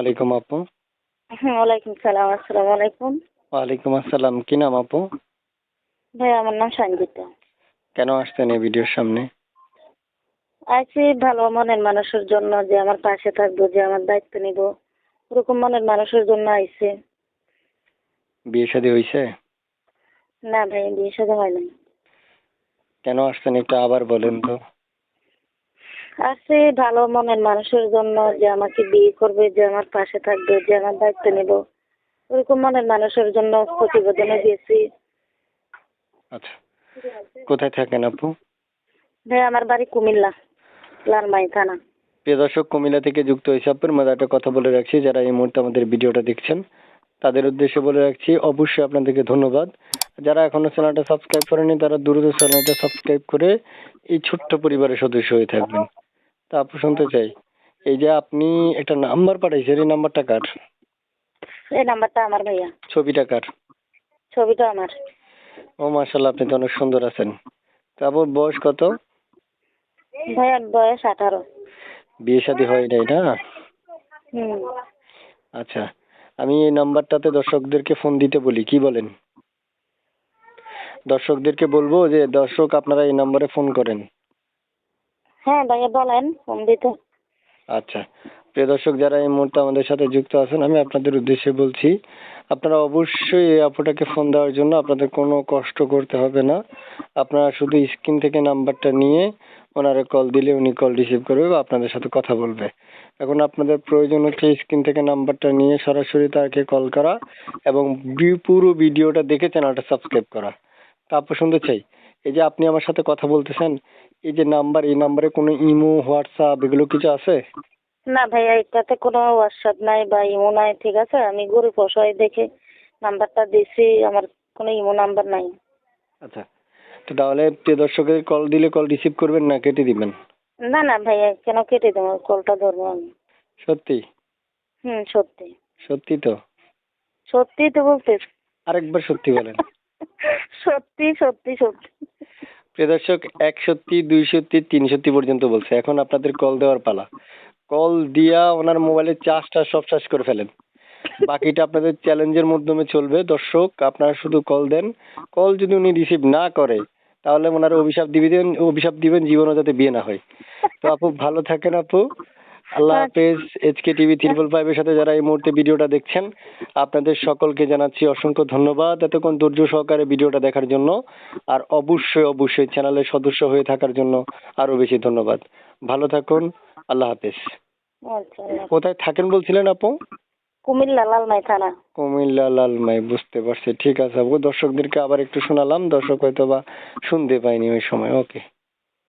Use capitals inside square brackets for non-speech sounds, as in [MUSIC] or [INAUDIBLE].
আলাইকুম আপু। হ্যাঁ ওয়ালাইকুম সালাম আসসালামু আলাইকুম। ওয়ালাইকুম আসসালাম কি নাম আপু? ভাই আমার নাম সঞ্জিতা। কেন আসছেন এই ভিডিওর সামনে? আছি ভালো মনের মানুষের জন্য যে আমার পাশে থাকব যে আমার দায়িত্ব নিব। ওরকম মনের মানুষের জন্য আইছে। বিয়ে শাদী হয়েছে না ভাই বিয়ে সাথে হয় নাই। কেন আসছেন একটু আবার বলেন তো। আছি ভালো মনের মানুষের জন্য যে আমাকে বিয়ে করবে যে আমার পাশে থাকবে যে আমার দায়িত্ব নিব। ওরকম মনের মানুষের জন্য প্রতিবেদনে দিয়েছি। আচ্ছা। কোথায় থাকেন আপু? হ্যাঁ আমার বাড়ি কুমিল্লা লালমাই থানা। প্রিয় দর্শক কুমিল্লা থেকে যুক্ত হয়েছে আপুর মধ্যে একটা কথা বলে রাখছি যারা এই মুহূর্তে আমাদের ভিডিওটা দেখছেন তাদের উদ্দেশ্যে বলে রাখছি অবশ্যই আপনাদেরকে ধন্যবাদ। যারা এখনও চ্যানেলটা সাবস্ক্রাইব করেনি তারা দ্রুত চ্যানেলটা সাবস্ক্রাইব করে এই ছোট্ট পরিবারের সদস্য হয়ে থাকবেন। তা আপু শুনতে চাই। এই যে আপনি একটা নাম্বার পাঠাইছেন এই নাম্বারটা কার? এই নাম্বারটা আমার ভাইয়া। ছবিটা কার? ছবিটা আমার। ও মার্শাল্লাহ আপনি তো অনেক সুন্দর আছেন। তারপর বয়স কত? ভাইয়ার বয়স আঠারো। বিয়ে শাদী হয় নাই না? হুম। আচ্ছা আমি এই নাম্বারটাতে দর্শকদেরকে ফোন দিতে বলি কি বলেন? দর্শকদেরকে বলব যে দর্শক আপনারা এই নম্বরে ফোন করেন। হ্যাঁ ভাইয়া বলেন, ফোন দিতে। আচ্ছা। প্রিয় দর্শক, যারা এই মুহূর্তে আমাদের সাথে যুক্ত আছেন, আমি আপনাদের উদ্দেশ্যে বলছি, আপনারা অবশ্যই এই আপুটাকে ফোন দেওয়ার জন্য আপনাদের কোনো কষ্ট করতে হবে না। আপনারা শুধু স্ক্রিন থেকে নাম্বারটা নিয়ে ওনারে কল দিলে উনি কল রিসিভ করবে বা আপনাদের সাথে কথা বলবে। এখন আপনাদের প্রয়োজন হচ্ছে স্ক্রিন থেকে নাম্বারটা নিয়ে সরাসরি তাকে কল করা এবং পুরো ভিডিওটা দেখে চ্যানেলটা সাবস্ক্রাইব করা। তারপর শুনতে চাই? এই যে আপনি আমার সাথে কথা বলতেছেন এই যে নাম্বার এই নাম্বারে কোনো ইমো হোয়াটসঅ্যাপ এগুলো কিছু আছে? না ভাইয়া এটাতে কোনো হোয়াটসঅ্যাপ নাই বা ইমো নাই ঠিক আছে? আমি গরিব অসহায় দেখে নাম্বারটা দিছি আমার কোনো ইমো নাম্বার নাই। আচ্ছা তো তাহলে প্রিয় দর্শকের কল দিলে কল রিসিভ করবেন না কেটে দিবেন? না না ভাইয়া কেন কেটে দেবো? কলটা ধরবো আমি। সত্যি? হুম সত্যি। সত্যি তো? সত্যি তো বলতে। আরেকবার সত্যি বলেন। [LAUGHS] সত্যি সত্যি সত্যি। প্রিয় দর্শক এক সত্যি দুই সত্যি তিন সত্যি পর্যন্ত বলছে। এখন আপনাদের কল দেওয়ার পালা। কল দিয়া ওনার মোবাইলের চার্জটা সব শেষ করে ফেলেন। বাকিটা আপনাদের চ্যালেঞ্জের মাধ্যমে চলবে। দর্শক, আপনারা শুধু কল দেন। কল যদি উনি রিসিভ না করে, তাহলে ওনার অভিশাপ দিবেন অভিশাপ দিবেন, জীবনও যাতে বিয়ে না হয়। তো আপু, ভালো থাকেন আপু। আল্লাহ হাফেজ এইচকে টিভি ত্রিপল ফাইভের সাথে যারা এই মুহূর্তে ভিডিওটা দেখছেন আপনাদের সকলকে জানাচ্ছি অসংখ্য ধন্যবাদ এতক্ষণ ধৈর্য সহকারে ভিডিওটা দেখার জন্য। আর অবশ্যই অবশ্যই চ্যানেলের সদস্য হয়ে থাকার জন্য আরও বেশি ধন্যবাদ। ভালো থাকুন আল্লাহ হাফেজ। আচ্ছা কোথায় থাকেন বলছিলেন আপু? কুমিল্লা লালমাই থানা। কুমিল্লা লালমাই বুঝতে পারছি। ঠিক আছে আপু দর্শকদেরকে আবার একটু শোনালাম দর্শক হয়তো বা শুনতে পাইনি ওই সময়। ওকে